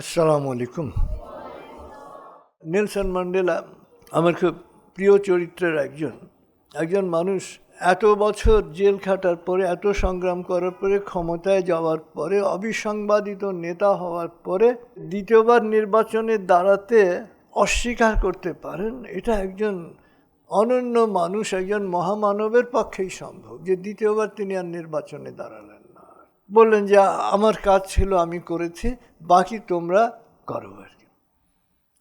আসসালামু আলাইকুম। Nelson Mandela আমার খুব প্রিয় চরিত্রের একজন। একজন মানুষ এত বছর জেল খাটার পরে, এত সংগ্রাম করার পরে, ক্ষমতায় যাওয়ার পরে, অবিসংবাদিত নেতা হওয়ার পরে, দ্বিতীয়বার নির্বাচনে দাঁড়াতে অস্বীকার করতে পারেন, এটা একজন অনন্য মানুষ, একজন মহামানবের পক্ষেই সম্ভব যে দ্বিতীয়বার তিনি আর নির্বাচনে দাঁড়ালেন। বললেন যে, আমার কাজ ছিল, আমি করেছি, বাকি তোমরা করো আর কি।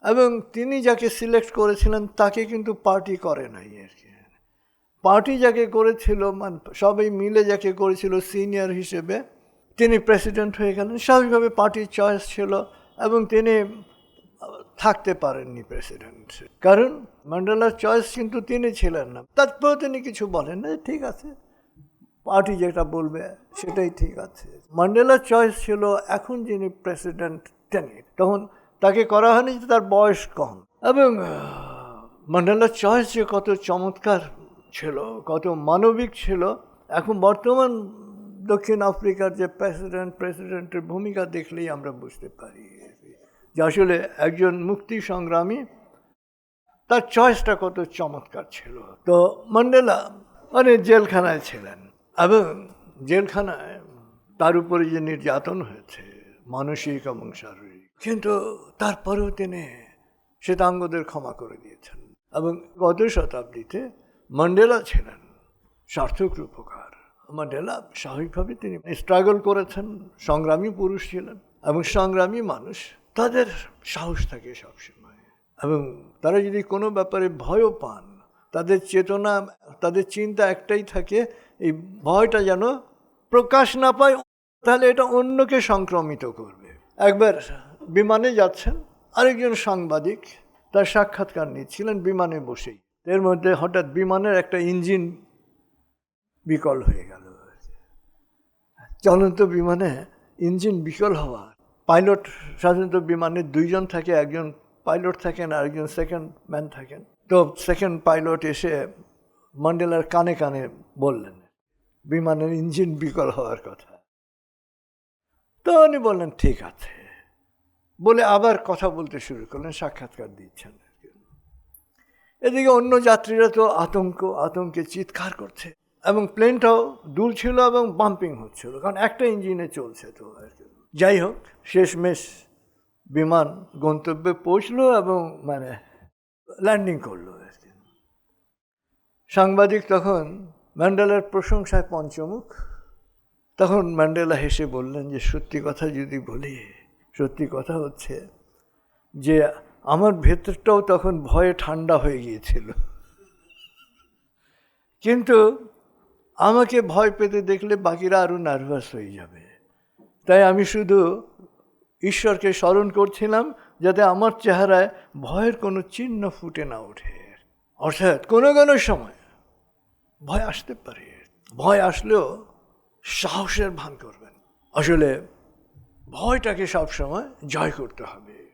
এবং তিনি যাকে সিলেক্ট করেছিলেন, তাকে কিন্তু পার্টি করে নাই আর কি। পার্টি যাকে করেছিল, মান, সবাই মিলে যাকে করেছিল সিনিয়র হিসেবে, তিনি প্রেসিডেন্ট হয়ে গেলেন। স্বাভাবিকভাবে পার্টির চয়েস ছিল এবং তিনি থাকতে পারেননি প্রেসিডেন্ট। কারণ ম্যান্ডেলার চয়েস কিন্তু তিনি ছিলেন না। তারপরেও তিনি কিছু বলেন না ঠিক আছে। পার্টি যেটা বলবে সেটাই ঠিক আছে। ম্যান্ডেলার চয়েস ছিল এখন যিনি প্রেসিডেন্ট তিনি। তখন তাকে করা হয়নি যে তার বয়স কম। এবং ম্যান্ডেলার চয়েস যে কত চমৎকার ছিল, কত মানবিক ছিল, এখন বর্তমান দক্ষিণ আফ্রিকার যে প্রেসিডেন্ট প্রেসিডেন্টের ভূমিকা দেখলেই আমরা বুঝতে পারি। যে আসলে একজন মুক্তি সংগ্রামী, তার চয়েসটা কত চমৎকার ছিল। তো ম্যান্ডেলা মানে জেলখানায় ছিলেন। এবং জেলখানায় তার উপরে যে নির্যাতন হয়েছে মানসিক এবং শারীরিক কিন্তু তারপরেও তিনি শ্বেতাঙ্গদের ক্ষমা করে দিয়েছেন এবং গত শতাব্দীতে ম্যান্ডেলা ছিলেন সার্থক রূপকার ম্যান্ডেলা স্বাভাবিকভাবে তিনি স্ট্রাগল করেছেন সংগ্রামী পুরুষ ছিলেন এবং সংগ্রামী মানুষ তাদের সাহস থাকে সবসময় এবং তারা যদি কোনো ব্যাপারে ভয়ও পান তাদের চেতনা তাদের চিন্তা একটাই থাকে, এই ভয়টা যেন প্রকাশ না পায়, তাহলে এটা অন্যকে সংক্রমিত করবে। একবার বিমানে যাচ্ছেন, আরেকজন সাংবাদিক তার সাক্ষাৎকার নিচ্ছিলেন বিমানে বসেই। এর মধ্যে হঠাৎ বিমানের একটা ইঞ্জিন বিকল হয়ে গেল। চলন্ত বিমানে ইঞ্জিন বিকল হওয়া পাইলট সাধারণত বিমানে দুইজন থাকে, একজন পাইলট থাকেন আর একজন সেকেন্ড ম্যান থাকেন। তো সেকেন্ড পাইলট এসে ম্যান্ডেলার কানে কানে বললেন, বিমানের ইঞ্জিন বিকল হওয়ার কথা। তো উনি বললেন, ঠিক আছে। বলে আবার কথা বলতে শুরু করলেন, সাক্ষাৎকার দিচ্ছেন এদিকে অন্য যাত্রীরা তো আতঙ্ক, আতঙ্কে চিৎকার করছে এবং প্লেনটাও দুলছিল এবং বাম্পিং হচ্ছিল, কারণ একটা ইঞ্জিনে চলছে তো আর কি। যাই হোক, শেষমেশ বিমান গন্তব্যে পৌঁছলো এবং মানে ল্যান্ডিং করল আর সাংবাদিক তখন ম্যান্ডেলার প্রশংসায় পঞ্চমুখ। তখন ম্যান্ডেলা হেসে বললেন যে, সত্যি কথা যদি বলি, সত্যি কথা হচ্ছে যে, আমার ভেতরটাও তখন ভয়ে ঠান্ডা হয়ে গিয়েছিল। কিন্তু আমাকে ভয় পেতে দেখলে বাকিরা আরও নার্ভাস হয়ে যাবে। তাই আমি শুধু ঈশ্বরকে স্মরণ করছিলাম যাতে আমার চেহারায় ভয়ের কোনো চিহ্ন ফুটে না ওঠে। অর্থাৎ কোনো কোনো সময় ভয় আসতে পারে। ভয় আসলেও সাহসের ভান করবেন। আসলে ভয়টাকে সবসময় জয় করতে হবে।